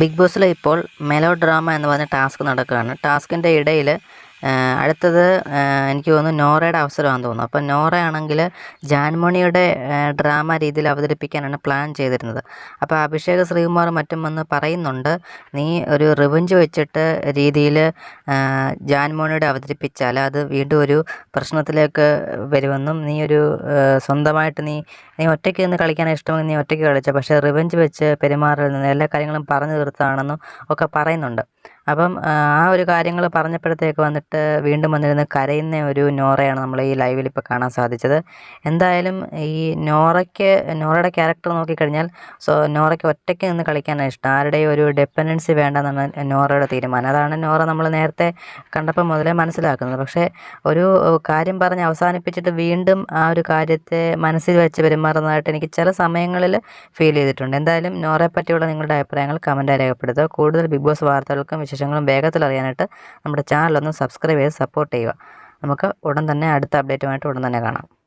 Big ബോസിൽ ഇപ്പോൾ mellow drama എന്ന് പറഞ്ഞ ടാസ്ക് നടക്കുകയാണ്. ടാസ്കിന്റെ ഇടയിൽ അടുത്തത് എനിക്ക് തോന്നുന്നു നോറയുടെ അവസരമാണെന്ന് തോന്നുന്നു. അപ്പം നോറയാണെങ്കിൽ ജാൻമണിയുടെ ഡ്രാമ രീതിയിൽ അവതരിപ്പിക്കാനാണ് പ്ലാൻ ചെയ്തിരുന്നത്. അപ്പോൾ അഭിഷേക് ശ്രീകുമാർ മറ്റും വന്ന് പറയുന്നുണ്ട് നീ ഒരു റിവഞ്ച് വെച്ചിട്ട് രീതിയിൽ ജാൻമോണിയുടെ അവതരിപ്പിച്ചാൽ അത് വീണ്ടും ഒരു പ്രശ്നത്തിലേക്ക് വരുമെന്നും നീ ഒരു സ്വന്തമായിട്ട് നീ നീ ഒറ്റയ്ക്ക് നിന്ന് കളിക്കാനാണ് ഇഷ്ടമെങ്കിൽ നീ ഒറ്റയ്ക്ക് കളിച്ച. പക്ഷേ റിവഞ്ച് വെച്ച് പെരുമാറിൽ നിന്ന് എല്ലാ കാര്യങ്ങളും പറഞ്ഞു തീർത്താണെന്നും ഒക്കെ പറയുന്നുണ്ട്. അപ്പം ആ ഒരു കാര്യങ്ങൾ പറഞ്ഞപ്പോഴത്തേക്ക് വന്നിട്ട് വീണ്ടും വന്നിരുന്ന് കരയുന്ന ഒരു നോറയാണ് നമ്മൾ ഈ ലൈവിൽ ഇപ്പോൾ കാണാൻ സാധിച്ചത്. എന്തായാലും ഈ നോറയ്ക്ക് നോറയുടെ ക്യാരക്ടർ നോക്കിക്കഴിഞ്ഞാൽ സോ നോറയ്ക്ക് ഒറ്റയ്ക്ക് നിന്ന് കളിക്കാനാണ് ഇഷ്ടം. ആരുടെയും ഒരു ഡിപ്പെൻഡൻസി വേണ്ടെന്നാണ് നോറയുടെ തീരുമാനം. അതാണ് നോറ നമ്മൾ നേരത്തെ കണ്ടപ്പോൾ മുതലേ മനസ്സിലാക്കുന്നത്. പക്ഷേ ഒരു കാര്യം പറഞ്ഞ് അവസാനിപ്പിച്ചിട്ട് വീണ്ടും ആ ഒരു കാര്യത്തെ മനസ്സിൽ വെച്ച് പെരുമാറുന്നതായിട്ട് എനിക്ക് ചില സമയങ്ങളിൽ ഫീൽ ചെയ്തിട്ടുണ്ട്. എന്തായാലും നോറയെ പറ്റിയുള്ള നിങ്ങളുടെ അഭിപ്രായങ്ങൾ കമന്റായി രേഖപ്പെടുത്തുക. കൂടുതൽ ബിഗ് ബോസ് വാർത്തകൾക്കും വിശേഷങ്ങളും വേഗത്തിൽ അറിയാനായിട്ട് നമ്മുടെ ചാനലൊന്ന് സബ്സ്ക്രൈബ് ചെയ്ത് സപ്പോർട്ട് ചെയ്യുക. നമുക്ക് ഉടൻ തന്നെ അടുത്ത അപ്ഡേറ്റുമായിട്ട് ഉടൻ തന്നെ കാണാം.